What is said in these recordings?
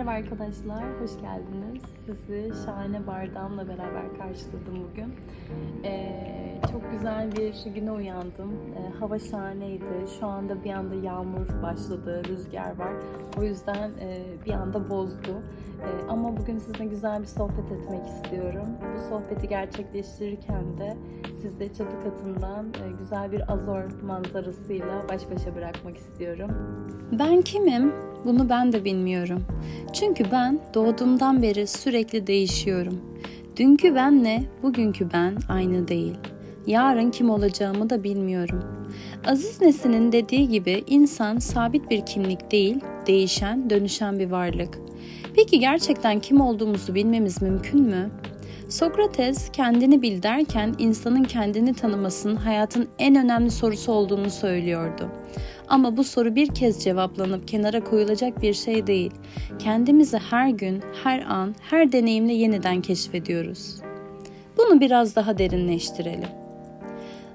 Merhaba arkadaşlar, hoş geldiniz. Sizi şahane bardağımla beraber karşıladım bugün. Ee, güzel bir güne uyandım. Ee, hava şahaneydi. Şu anda bir anda yağmur başladı, rüzgar var. O yüzden e, bir anda bozdu. Ee, ama bugün sizinle güzel bir sohbet etmek istiyorum. Bu sohbeti gerçekleştirirken de sizi çatı katından e, güzel bir Azor manzarasıyla baş başa bırakmak istiyorum. Ben kimim? Bunu ben de bilmiyorum. Çünkü ben doğduğumdan beri sürekli değişiyorum. Dünkü benle bugünkü ben aynı değil. Yarın kim olacağımı da bilmiyorum. Aziz Nesin'in dediği gibi insan sabit bir kimlik değil, değişen, dönüşen bir varlık. Peki gerçekten kim olduğumuzu bilmemiz mümkün mü? Sokrates kendini bil derken insanın kendini tanımasının hayatın en önemli sorusu olduğunu söylüyordu. Ama bu soru bir kez cevaplanıp kenara koyulacak bir şey değil. Kendimizi her gün, her an, her deneyimle yeniden keşfediyoruz. Bunu biraz daha derinleştirelim.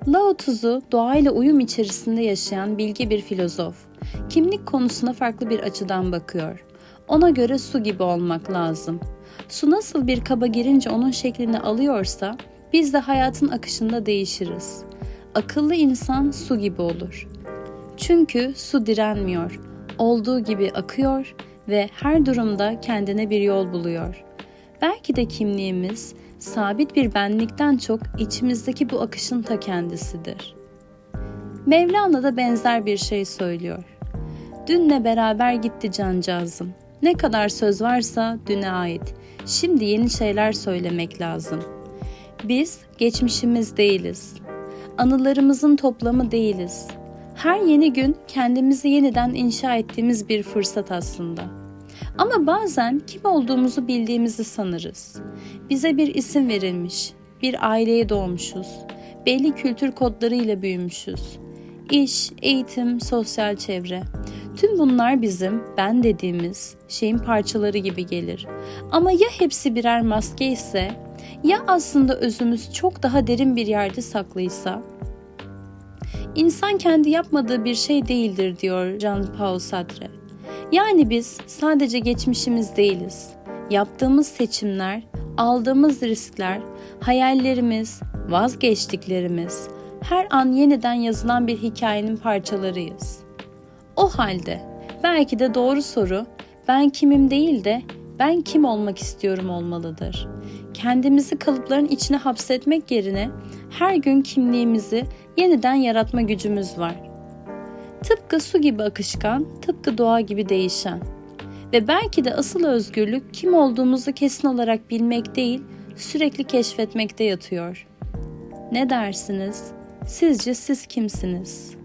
Lao Tzu doğayla uyum içerisinde yaşayan bilgi bir filozof. Kimlik konusuna farklı bir açıdan bakıyor. Ona göre su gibi olmak lazım. Su nasıl bir kaba girince onun şeklini alıyorsa biz de hayatın akışında değişiriz. Akıllı insan su gibi olur. Çünkü su direnmiyor. Olduğu gibi akıyor ve her durumda kendine bir yol buluyor. Belki de kimliğimiz sabit bir benlikten çok içimizdeki bu akışın ta kendisidir. Mevlana da benzer bir şey söylüyor. Dünle beraber gitti cancağızım. Ne kadar söz varsa düne ait. Şimdi yeni şeyler söylemek lazım. Biz geçmişimiz değiliz. Anılarımızın toplamı değiliz. Her yeni gün kendimizi yeniden inşa ettiğimiz bir fırsat aslında. Ama bazen kim olduğumuzu bildiğimizi sanırız. Bize bir isim verilmiş, bir aileye doğmuşuz, belli kültür kodlarıyla büyümüşüz. İş, eğitim, sosyal çevre. Tüm bunlar bizim ben dediğimiz şeyin parçaları gibi gelir. Ama ya hepsi birer maske ise, ya aslında özümüz çok daha derin bir yerde saklıysa? İnsan kendi yapmadığı bir şey değildir diyor Jean-Paul Sartre. Yani biz sadece geçmişimiz değiliz. Yaptığımız seçimler, aldığımız riskler, hayallerimiz, vazgeçtiklerimiz her an yeniden yazılan bir hikayenin parçalarıyız. O halde belki de doğru soru ben kimim değil de ben kim olmak istiyorum olmalıdır. Kendimizi kalıpların içine hapsetmek yerine her gün kimliğimizi yeniden yaratma gücümüz var. Tıpkı su gibi akışkan, tıpkı doğa gibi değişen. Ve belki de asıl özgürlük kim olduğumuzu kesin olarak bilmek değil, sürekli keşfetmekte yatıyor. Ne dersiniz? Sizce siz kimsiniz?''